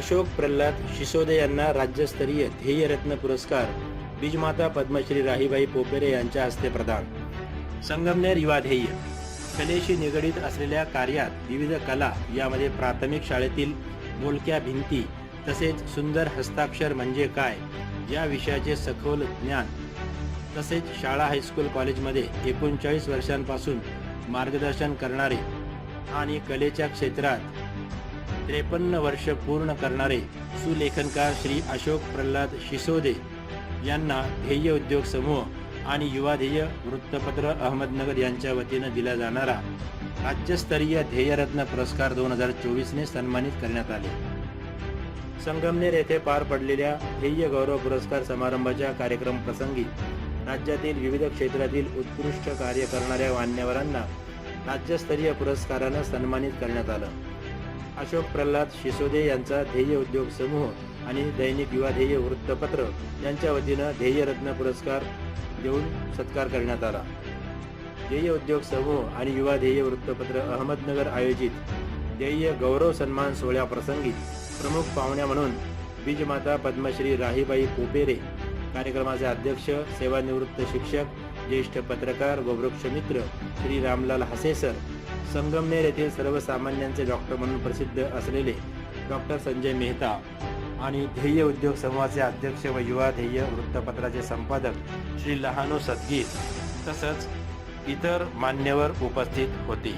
अशोक प्रल्हाद शिसोदे यांना राज्यस्तरीय ध्येयरत्न पुरस्कार बीजमाता पद्मश्री राहीबाई पोपेरे यांच्या हस्ते प्रदान. संगमनेर युवा ध्येय. कलेशी निगडीत असलेल्या कार्यात विविध कला यामध्ये प्राथमिक शाळेतील मोलक्या भिंती तसेच सुंदर हस्ताक्षर म्हणजे काय या विषयाचे सखोल ज्ञान. तसेच शाळा हायस्कूल कॉलेजमध्ये एकोणचाळीस वर्षांपासून मार्गदर्शन करणारे आणि कलेच्या क्षेत्रात त्रेपन्न वर्ष पूर्ण करणारे सुलेखनकार श्री अशोक प्रल्हाद शिसोदे यांना ध्येय उद्योग समूह आणि युवा ध्येय वृत्तपत्र अहमदनगर यांच्या वतीनं दिला जाणारा राज्यस्तरीय ध्येयरत्न पुरस्कार दोन हजार चोवीसने सन्मानित करण्यात आले. संगमनेर येथे पार पडलेल्या ध्येय गौरव पुरस्कार समारंभाच्या कार्यक्रम प्रसंगी राज्यातील विविध क्षेत्रातील उत्कृष्ट कार्य करणाऱ्या मान्यवरांना राज्यस्तरीय पुरस्कारानं सन्मानित करण्यात आलं. अशोक प्रल्हाद शिसोदे यांचा ध्येय उद्योग समूह आणि दैनिक युवा ध्येय वृत्तपत्र यांच्या वतीनं ध्येयरत्न पुरस्कार देऊन सत्कार करण्यात आला. ध्येय उद्योग समूह आणि युवा ध्येय वृत्तपत्र अहमदनगर आयोजित ध्येय गौरव सन्मान सोहळ्याप्रसंगी प्रमुख पाहुण्या म्हणून बीजमाता पद्मश्री राहीबाई पोपेरे कार्यक्रमाचे अध्यक्ष सेवानिवृत्त शिक्षक ज्येष्ठ पत्रकार गोवृक्ष वृक्षमित्र श्री रामलाल हसेसर संगमनेर येथील सर्वसामान्यांचे डॉक्टर म्हणून प्रसिद्ध असलेले डॉक्टर संजय मेहता आणि ध्येय उद्योग समूहाचे अध्यक्ष व युवा ध्येय वृत्तपत्राचे संपादक श्री लहानू सदगीर तसंच इतर मान्यवर उपस्थित होते.